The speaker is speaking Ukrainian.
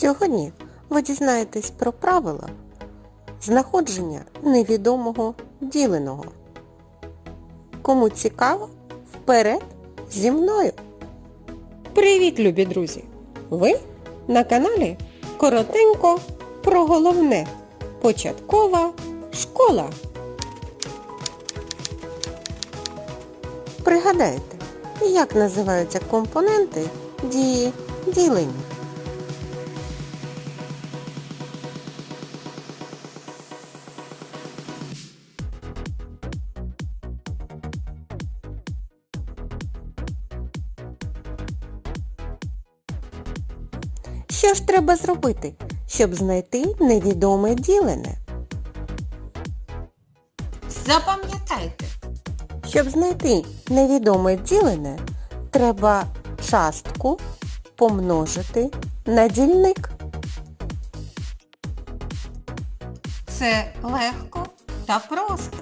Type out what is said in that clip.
Сьогодні ви дізнаєтесь про правила знаходження невідомого діленого. Кому цікаво, вперед зі мною! Привіт, любі друзі! Ви на каналі Коротенько про головне. Початкова школа. Пригадайте, як називаються компоненти дії ділення. Що ж треба зробити, щоб знайти невідоме ділене? Запам'ятайте, Щоб знайти невідоме ділене, треба частку помножити на дільник. це легко та просто.